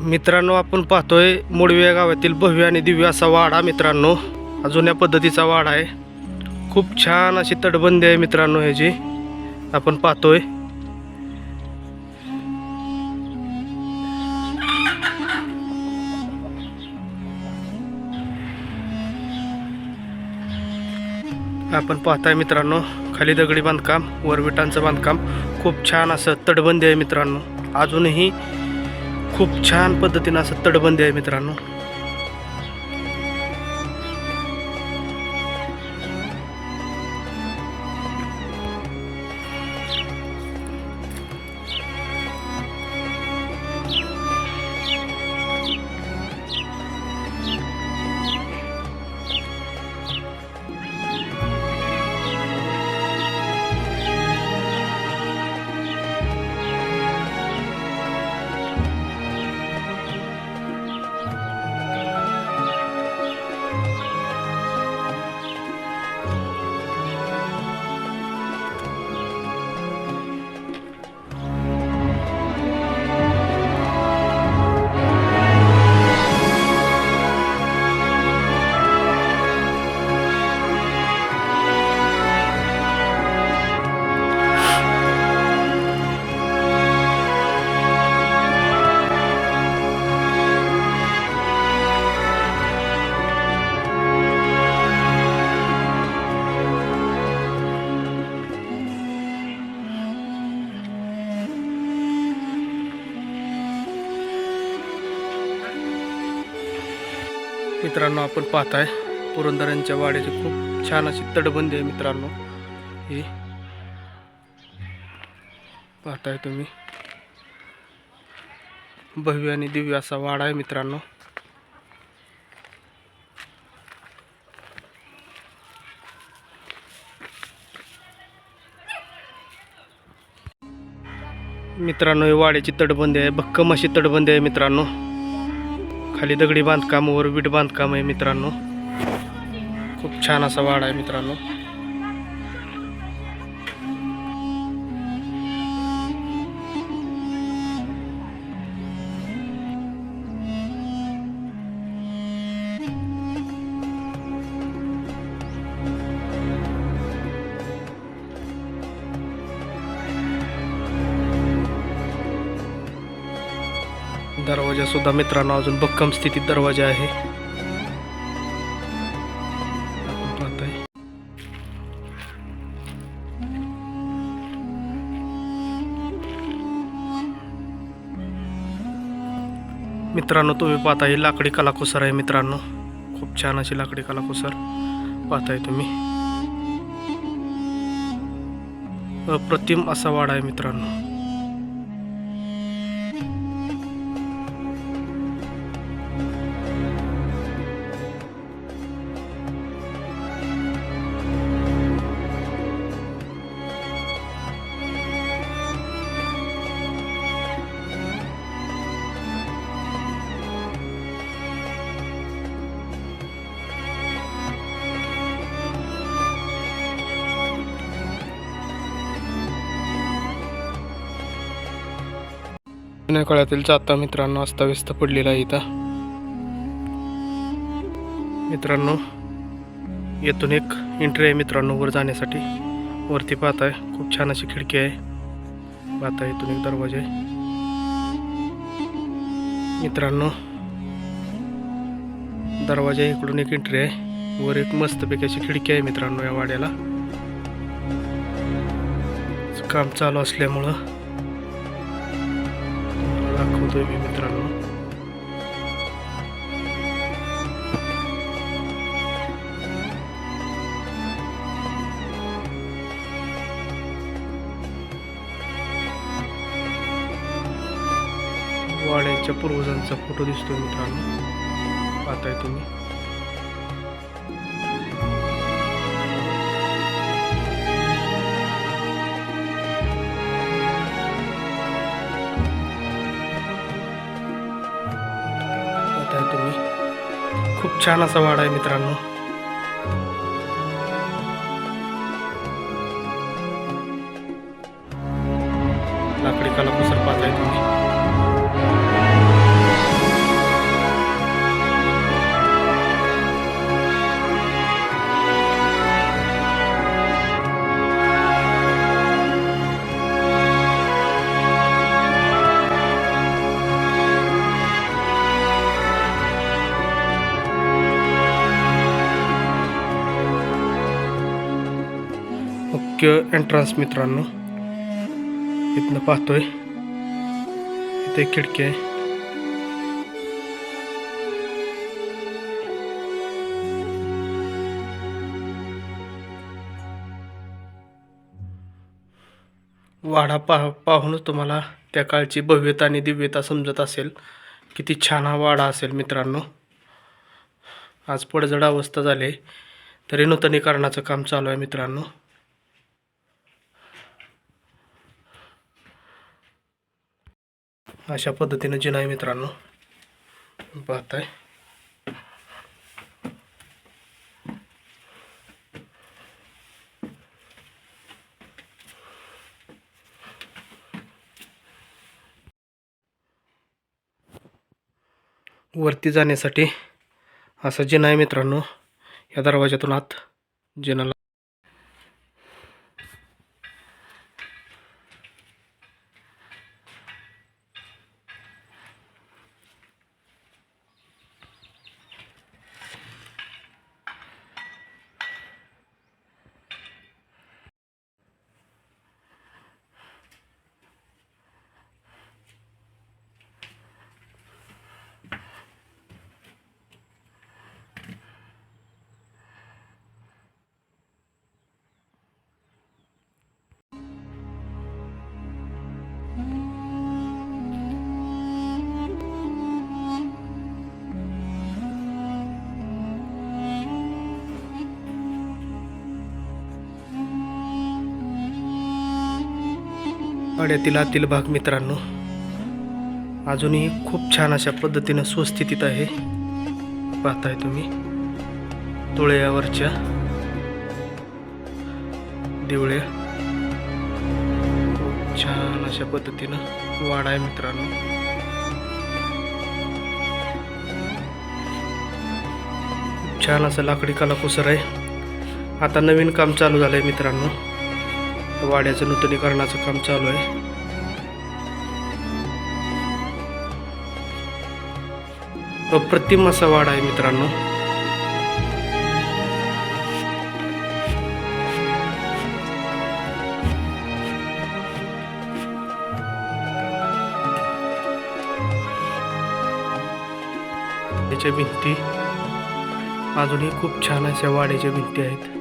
मित्रांनो आपण पाहतोय मोडवे गावातील भव्य आणि दिव्य असा वाडा मित्रांनो. हा जुन्या पद्धतीचा वाडा आहे. खूप छान अशी तटबंदी आहे मित्रांनो ह्याची. आपण पाहतोय. आपण पाहताय मित्रांनो खाली दगडी बांधकाम वर विटांचं बांधकाम. खूप छान असं तटबंदी आहे मित्रांनो. अजूनही खूप छान पद्धतीनं असं तटबंदी आहे मित्रांनो. मित्रांनो आपण पाहताय पुरंदरांच्या वाड्याची खूप छान अशी तटबंदी आहे मित्रांनो. ही पाहताय तुम्ही. भव्य आणि दिव्य असा वाडा आहे मित्रांनो. मित्रांनो ही वाड्याची तटबंदी आहे भक्कम अशी तटबंदी आहे मित्रांनो. खाली दगडी बांधकाम वर वीट बांधकाम आहे मित्रांनो. खूप छान असा वाडा आहे मित्रांनो. दरवाजा सुद्धा मित्रांनो अजून भक्कम स्थितीत दरवाजा आहे. मित्रांनो तुम्ही पाहता लाकडी कलाकुसर आहे मित्रांनो. खूप छान अशी लाकडी कलाकुसर पाहताय तुम्ही. अप्रतिम असा वाडा आहे मित्रांनो. जुन्या काळातील जाता मित्रांनो अस्ताव्यस्त पडलेला आहे इथं. मित्रांनो येथून एक एंट्री आहे मित्रांनो वर जाण्यासाठी. वरती पाहताय खूप छान अशी खिडकी आहे. पाहताय इथून एक दरवाजा आहे. मित्रांनो दरवाजा इकडून एक एंट्री आहे. वर एक मस्तपैकी अशी खिडकी आहे मित्रांनो या वाड्याला. काम चालू असल्यामुळं दाखवतोय मी मित्रांनो. वाड्याच्या पूर्वजांचा फोटो दिसतोय मित्रांनो. पाहताय तुम्ही. खूप छान असा वाडा आहे मित्रांनो. लाकडी कला मुख्य एंट्रन्स मित्रांनो. इथनं पाहतोय. इथे खिडकी आहे. वाडा पाह पाहूनच तुम्हाला त्या काळची भव्यता आणि दिव्यता समजत असेल. किती छान हा वाडा असेल मित्रांनो. आज पडझड अवस्था झाली. तरी नूतनीकरणाचं काम चालू आहे मित्रांनो. अशा पद्धतीनं जिना आहे मित्रांनो. पाहताय. वरती जाण्यासाठी असा जिना आहे मित्रांनो या दरवाजातून आत जिनाला अड्यातील आतील भाग मित्रांनो अजूनही खूप छान अशा पद्धतीनं स्वस्थितीत आहे. पाहताय तुम्ही तुळयावरच्या दिवळ्या खूप छान अशा पद्धतीनं वाडा आहे मित्रांनो. छान असं लाकडी कलाकुसर आहे. आता नवीन काम चालू झालंय मित्रांनो. वाड्याचं नूतनीकरणाचं काम चालू आहे. अप्रतिम असा वाडा आहे मित्रांनो. त्याच्या भिंती अजूनही खूप छान अशा वाड्याच्या भिंती आहेत.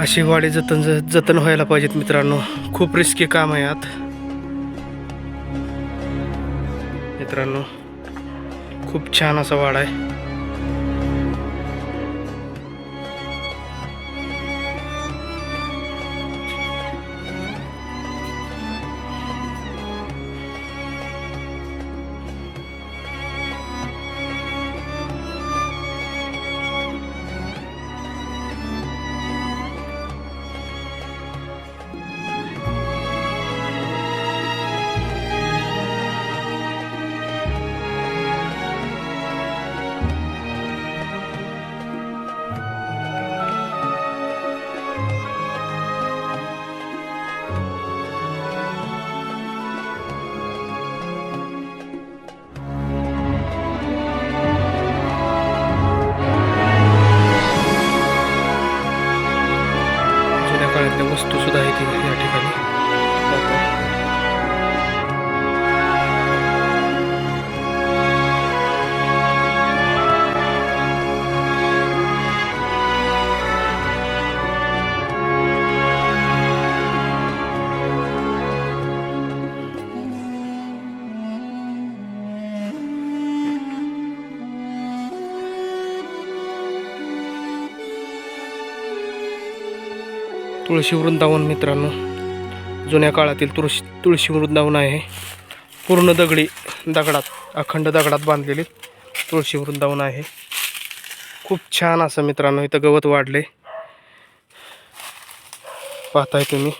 अशी वाडी जतन जतन व्हायला पाहिजेत मित्रांनो. खूप रिस्की काम आहे आत मित्रांनो खूप छान असा वाडा आहे. तुळशी वृंदावन मित्रांनो. जुन्या काळातील तुळशी तुळशी वृंदावन आहे. पूर्ण दगडी दगडात अखंड दगडात बांधलेले तुळशी वृंदावन आहे. खूप छान असं मित्रांनो इथं गवत वाढले. पाहताय तुम्ही.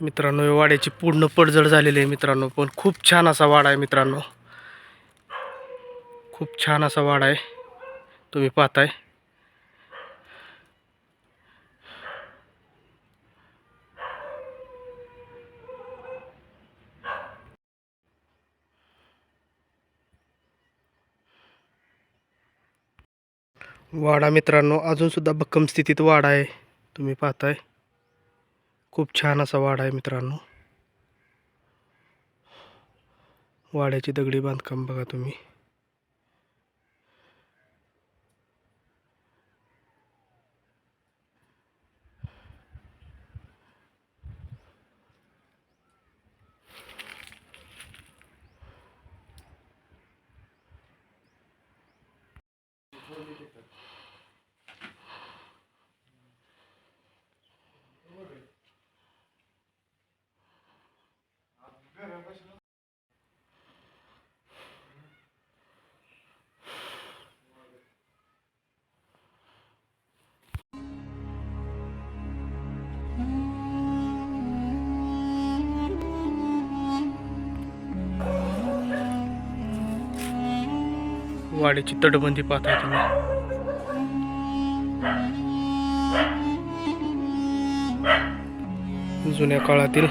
मित्रांनो या वाड्याची पूर्ण पडझड झालेली आहे मित्रांनो पण खूप छान असा वाडा आहे मित्रांनो. खूप छान असा वाडा आहे. तुम्ही पाहताय. वाडा मित्रांनो अजूनसुद्धा भक्कम स्थितीत वाडा आहे. तुम्ही पाहताय. खूप छान असा वाडा आहे मित्रांनो. वाड्याची दगडी बांधकाम बघा तुम्ही. गाडीची तटबंदी पाहताय तुम्ही. जुन्या काळातील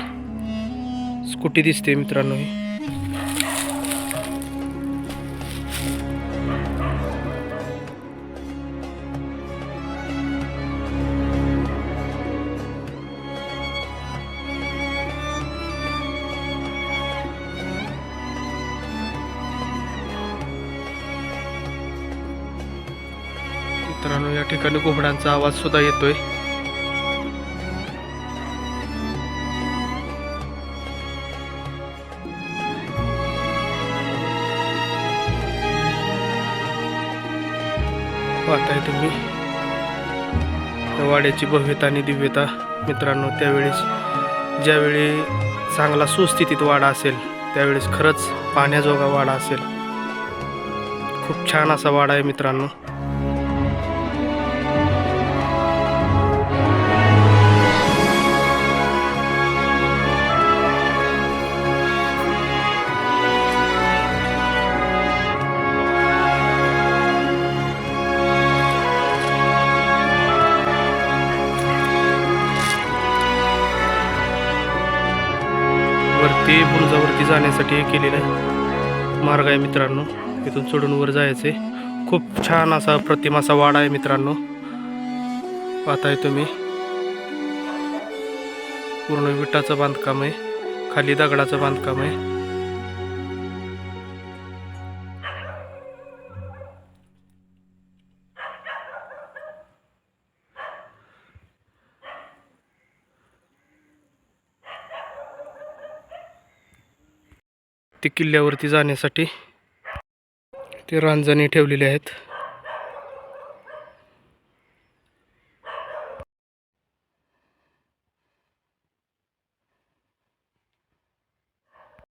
स्कूटी दिसते मित्रांनो ही. मित्रांनो या ठिकाणी घोबडांचा आवाज सुद्धा येतोय. पाहताय तुम्ही? वाड्याची भव्यता आणि दिव्यता. मित्रांनो त्यावेळेस ज्यावेळी चांगला सुस्थितीत वाडा असेल त्यावेळेस खरंच पाण्याजोगा वाडा असेल. खूप छान असा वाडा आहे मित्रांनो. ते बुरुजावरती जाण्यासाठी हे केलेलं आहे. मार्ग आहे मित्रांनो. इथून चढून वर जायचे. खूप छान असा प्रतिमाचा वाडा आहे मित्रांनो. पाहताय तुम्ही. पूर्ण विटाचं बांधकाम आहे. खाली दगडाचं बांधकाम आहे. ते किल्ल्यावरती जाण्यासाठी ते रांजणी ठेवलेले आहेत.